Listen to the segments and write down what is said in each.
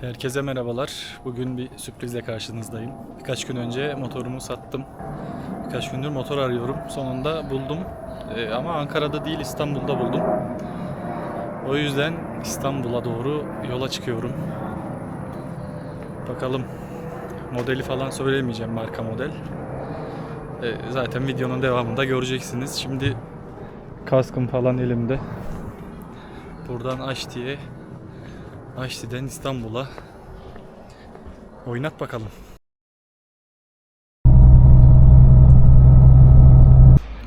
Herkese merhabalar. Bugün bir sürprizle karşınızdayım. Birkaç gün önce motorumu sattım. Birkaç gündür motor arıyorum. Sonunda buldum. Ee, ama Ankara'da değil İstanbul'da buldum. O yüzden İstanbul'a doğru yola çıkıyorum. Bakalım modeli falan söylemeyeceğim marka model. Ee, zaten videonun devamında göreceksiniz. Şimdi kaskım falan elimde. Buradan Aşti'ye Aşti'den İstanbul'a oynat bakalım.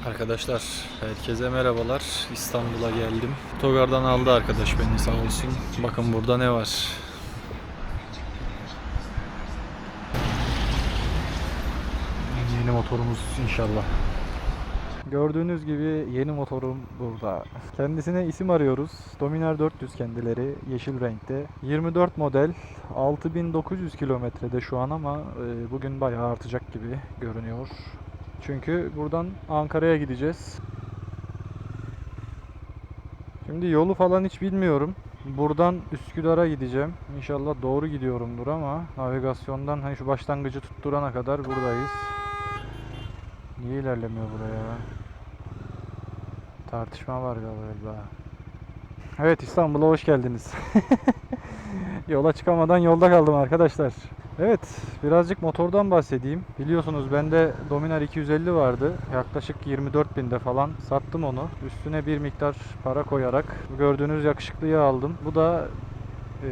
Arkadaşlar herkese merhabalar. İstanbul'a geldim. Togar'dan aldı arkadaş beni sağ olsun. Bakın burada ne var. Yeni motorumuz inşallah. Gördüğünüz gibi yeni motorum burada. Kendisine isim arıyoruz. Dominar 400 kendileri yeşil renkte. 24 model 6900 kilometrede şu an ama e, bugün bayağı artacak gibi görünüyor. Çünkü buradan Ankara'ya gideceğiz. Şimdi yolu falan hiç bilmiyorum. Buradan Üsküdar'a gideceğim. İnşallah doğru gidiyorumdur ama navigasyondan hani şu başlangıcı tutturana kadar buradayız. Niye ilerlemiyor buraya? Tartışma var galiba. Evet İstanbul'a hoş geldiniz. Yola çıkamadan yolda kaldım arkadaşlar. Evet birazcık motordan bahsedeyim. Biliyorsunuz bende Dominar 250 vardı. Yaklaşık 24 binde falan sattım onu. Üstüne bir miktar para koyarak gördüğünüz yakışıklıyı aldım. Bu da eee,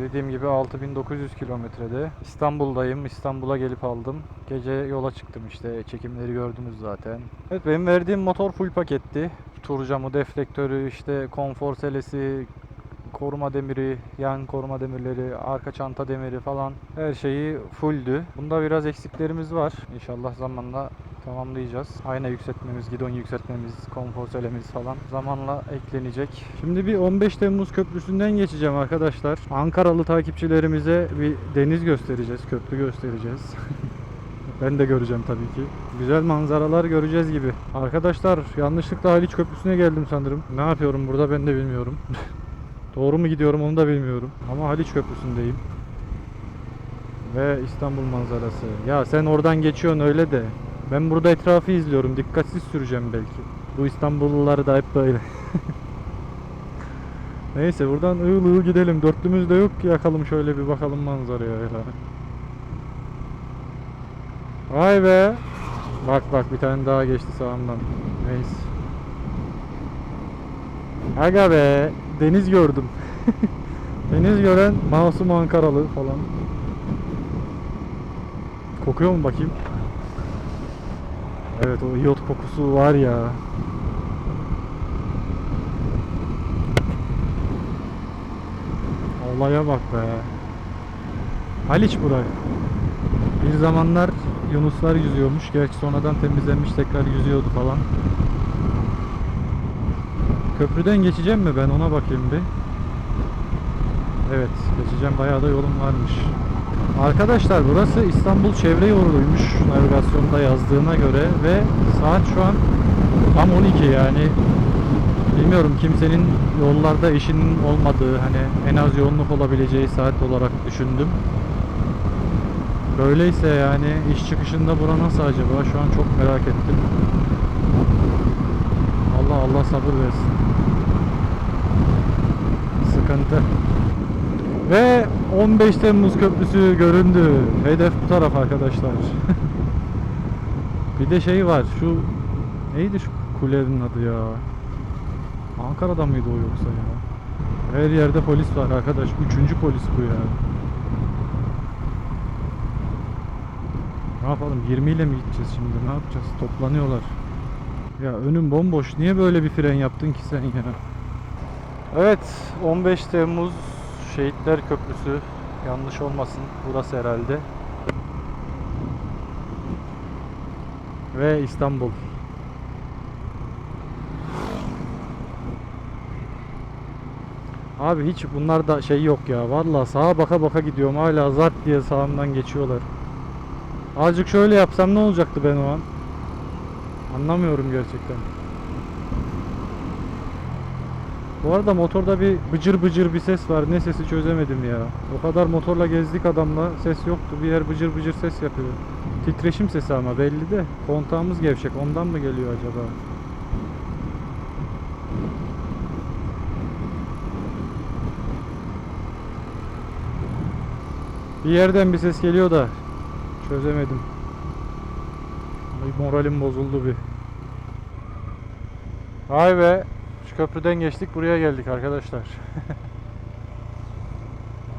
dediğim gibi 6900 kilometrede. İstanbul'dayım. İstanbul'a gelip aldım. Gece yola çıktım işte. Çekimleri gördünüz zaten. Evet benim verdiğim motor full paketti. Tur camı, deflektörü, işte konfor selesi, koruma demiri, yan koruma demirleri, arka çanta demiri falan her şeyi fulldü. Bunda biraz eksiklerimiz var. İnşallah zamanla tamamlayacağız. Ayna yükseltmemiz, gidon yükseltmemiz, konfor selemiz falan zamanla eklenecek. Şimdi bir 15 Temmuz Köprüsü'nden geçeceğim arkadaşlar. Ankaralı takipçilerimize bir deniz göstereceğiz, köprü göstereceğiz. Ben de göreceğim tabii ki. Güzel manzaralar göreceğiz gibi. Arkadaşlar yanlışlıkla Haliç Köprüsü'ne geldim sanırım. Ne yapıyorum burada ben de bilmiyorum. Doğru mu gidiyorum onu da bilmiyorum. Ama Haliç Köprüsü'ndeyim. Ve İstanbul manzarası. Ya sen oradan geçiyorsun öyle de. Ben burada etrafı izliyorum. Dikkatsiz süreceğim belki. Bu İstanbullular da hep böyle. Neyse buradan ığıl ığıl gidelim. Dörtlümüz de yok ki yakalım şöyle bir bakalım manzaraya. ya. Vay be. Bak bak bir tane daha geçti sağımdan. Neyse. Aga be. Deniz gördüm. Deniz gören masum Ankaralı falan. Kokuyor mu bakayım? Evet o iyot kokusu var ya. Olaya bak be. Haliç burayı. Bir zamanlar yunuslar yüzüyormuş. Gerçi sonradan temizlenmiş tekrar yüzüyordu falan. Köprüden geçeceğim mi ben ona bakayım bir. Evet geçeceğim bayağı da yolum varmış. Arkadaşlar burası İstanbul çevre yoluymuş navigasyonda yazdığına göre ve saat şu an tam 12 yani bilmiyorum kimsenin yollarda işinin olmadığı hani en az yoğunluk olabileceği saat olarak düşündüm. Böyleyse yani iş çıkışında bura nasıl acaba? Şu an çok merak ettim. Allah Allah sabır versin. Sıkıntı. Ve 15 Temmuz Köprüsü göründü. Hedef bu taraf arkadaşlar. bir de şey var. Şu neydi şu kulenin adı ya? Ankara'da mıydı o yoksa ya? Her yerde polis var arkadaş. Üçüncü polis bu ya. Ne yapalım 20 ile mi gideceğiz şimdi ne yapacağız toplanıyorlar Ya önüm bomboş niye böyle bir fren yaptın ki sen ya Evet 15 Temmuz Şehitler Köprüsü yanlış olmasın burası herhalde Ve İstanbul Abi hiç bunlarda şey yok ya Vallahi sağa baka baka gidiyorum hala zart diye sağımdan geçiyorlar Azıcık şöyle yapsam ne olacaktı ben o an? Anlamıyorum gerçekten. Bu arada motorda bir bıcır bıcır bir ses var. Ne sesi çözemedim ya. O kadar motorla gezdik adamla. Ses yoktu. Bir yer bıcır bıcır ses yapıyor. Titreşim sesi ama belli de. Kontağımız gevşek. Ondan mı geliyor acaba? Bir yerden bir ses geliyor da çözemedim. Moralim bozuldu bir. Vay be. Köprüden geçtik buraya geldik arkadaşlar.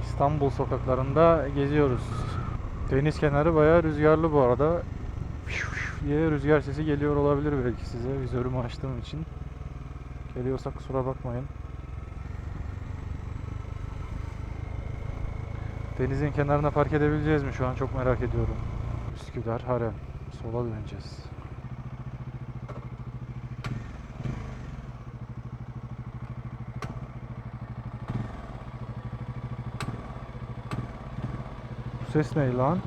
İstanbul sokaklarında geziyoruz. Deniz kenarı bayağı rüzgarlı bu arada. Diye rüzgar sesi geliyor olabilir belki size vizörümü açtığım için. Geliyorsa kusura bakmayın. Denizin kenarına park edebileceğiz mi şu an çok merak ediyorum. Üsküdar Harem. Sola döneceğiz. Bu ses ne lan?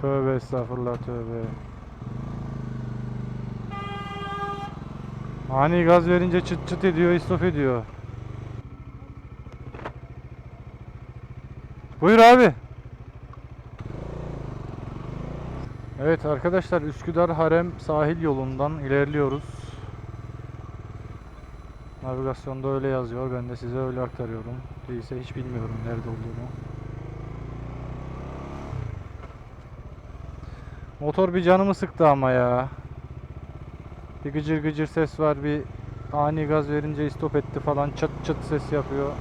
Tövbe estağfurullah tövbe. Ani gaz verince çıt çıt ediyor, istop ediyor. Buyur abi. Evet arkadaşlar Üsküdar Harem sahil yolundan ilerliyoruz. Navigasyonda öyle yazıyor. Ben de size öyle aktarıyorum. Değilse hiç bilmiyorum nerede olduğunu. Motor bir canımı sıktı ama ya. Bir gıcır gıcır ses var. Bir ani gaz verince istop etti falan. Çıt çıt ses yapıyor.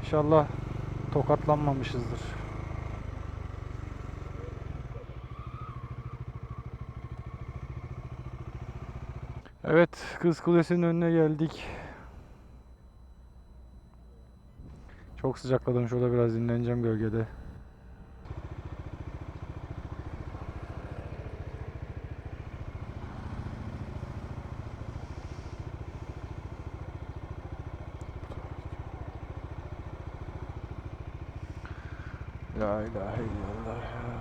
İnşallah tokatlanmamışızdır. Evet, Kız Kulesi'nin önüne geldik. Çok sıcakladım. Şurada biraz dinleneceğim gölgede. La ilahe illallah ya.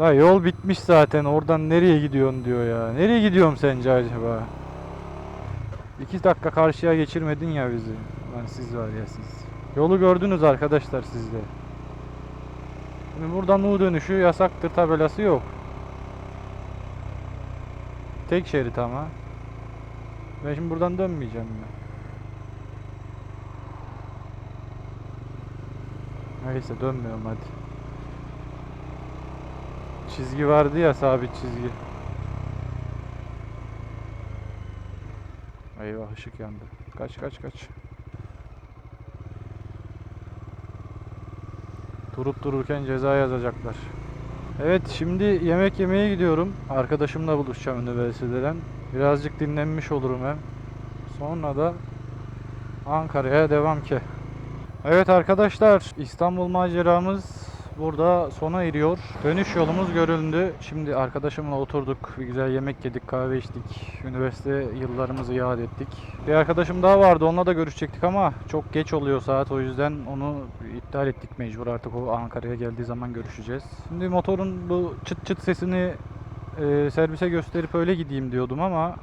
La yol bitmiş zaten. Oradan nereye gidiyorsun diyor ya. Nereye gidiyorum sence acaba? İki dakika karşıya geçirmedin ya bizi. Lan siz var ya siz. Yolu gördünüz arkadaşlar siz de. Şimdi buradan U dönüşü yasaktır tabelası yok. Tek şerit ama. Ben şimdi buradan dönmeyeceğim mi? Neyse dönmüyorum hadi. Çizgi vardı ya sabit çizgi. Eyvah ışık yandı. Kaç kaç kaç. Durup dururken ceza yazacaklar. Evet şimdi yemek yemeye gidiyorum. Arkadaşımla buluşacağım üniversiteden. Birazcık dinlenmiş olurum hem. Sonra da Ankara'ya devam ki. Evet arkadaşlar İstanbul maceramız burada sona eriyor. Dönüş yolumuz görüldü. Şimdi arkadaşımla oturduk. Bir güzel yemek yedik, kahve içtik. Üniversite yıllarımızı yad ettik. Bir arkadaşım daha vardı. Onunla da görüşecektik ama çok geç oluyor saat. O yüzden onu iptal ettik mecbur. Artık o Ankara'ya geldiği zaman görüşeceğiz. Şimdi motorun bu çıt çıt sesini e, servise gösterip öyle gideyim diyordum ama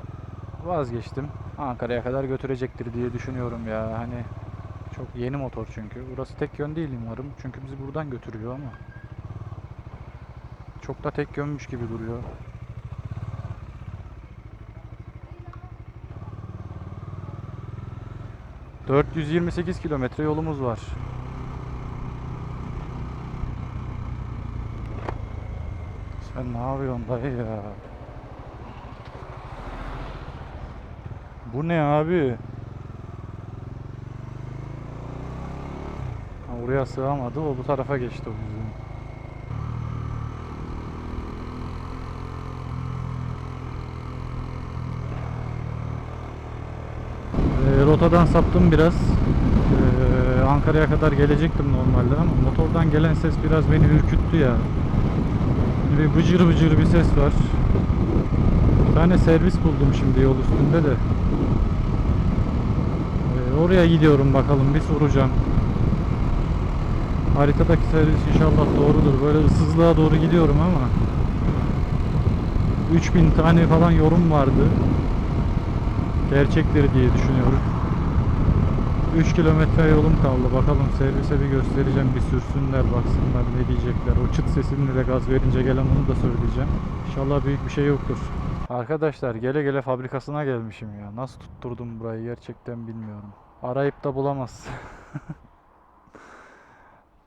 vazgeçtim. Ankara'ya kadar götürecektir diye düşünüyorum ya. Hani çok yeni motor çünkü. Burası tek yön değil umarım. Çünkü bizi buradan götürüyor ama. Çok da tek yönmüş gibi duruyor. ...428 kilometre yolumuz var. Sen ne yapıyorsun dayı ya? Bu ne abi? Ha, Oraya sığamadı. O bu tarafa geçti o yüzden. Ee, rotadan saptım biraz. Ee, Ankara'ya kadar gelecektim normalde ama motordan gelen ses biraz beni ürküttü ya. Bir bıcır bıcır bir ses var. Bir tane servis buldum şimdi yol üstünde de. Ee, oraya gidiyorum bakalım bir soracağım. Haritadaki servis inşallah doğrudur. Böyle ıssızlığa doğru gidiyorum ama 3000 tane falan yorum vardı. Gerçektir diye düşünüyorum. 3 kilometre yolum kaldı. Bakalım servise bir göstereceğim. Bir sürsünler baksınlar ne diyecekler. O çıt sesini de gaz verince gelen onu da söyleyeceğim. İnşallah büyük bir şey yoktur. Arkadaşlar gele gele fabrikasına gelmişim ya. Nasıl tutturdum burayı gerçekten bilmiyorum. Arayıp da bulamaz.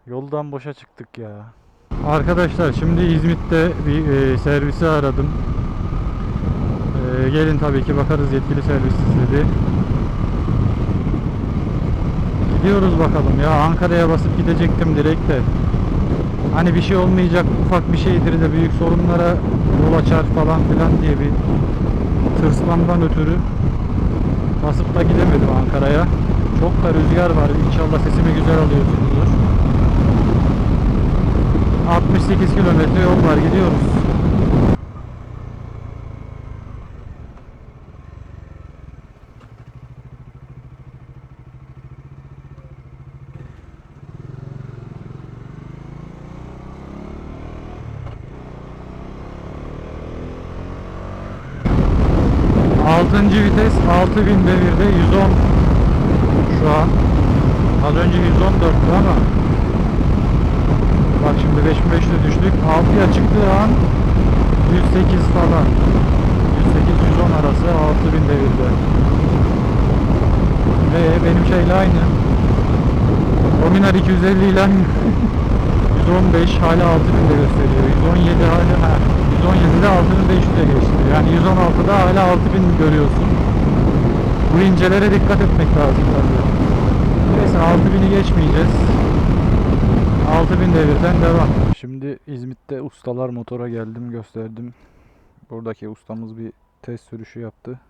Yoldan boşa çıktık ya. Arkadaşlar şimdi İzmit'te bir e, servisi aradım. E, gelin tabii ki bakarız yetkili servis dedi. Gidiyoruz bakalım ya Ankara'ya basıp gidecektim direkt de. Hani bir şey olmayacak ufak bir şeydir de büyük sorunlara yol açar falan filan diye bir tırsmamdan ötürü basıp da gidemedim Ankara'ya. Çok da rüzgar var. İnşallah sesimi güzel alıyorsunuzdur. 68 kilometre yol var gidiyoruz. Altıncı vites 6000 devirde 110 şu an. Az önce 114'tü ama 5500'e düştük. 6'ya çıktığı an 108 falan. 108-110 arası 6000 devirde. Ve benim şeyle aynı. Dominar 250 ile 115 hala 6000'de gösteriyor. 117 hala ha, 117'de 6500'e geçti. Yani 116'da hala 6000 görüyorsun. Bu incelere dikkat etmek lazım tabii. Neyse 6000'i geçmeyeceğiz. 6000 devirden devam. İzmit'te ustalar motora geldim gösterdim. Buradaki ustamız bir test sürüşü yaptı.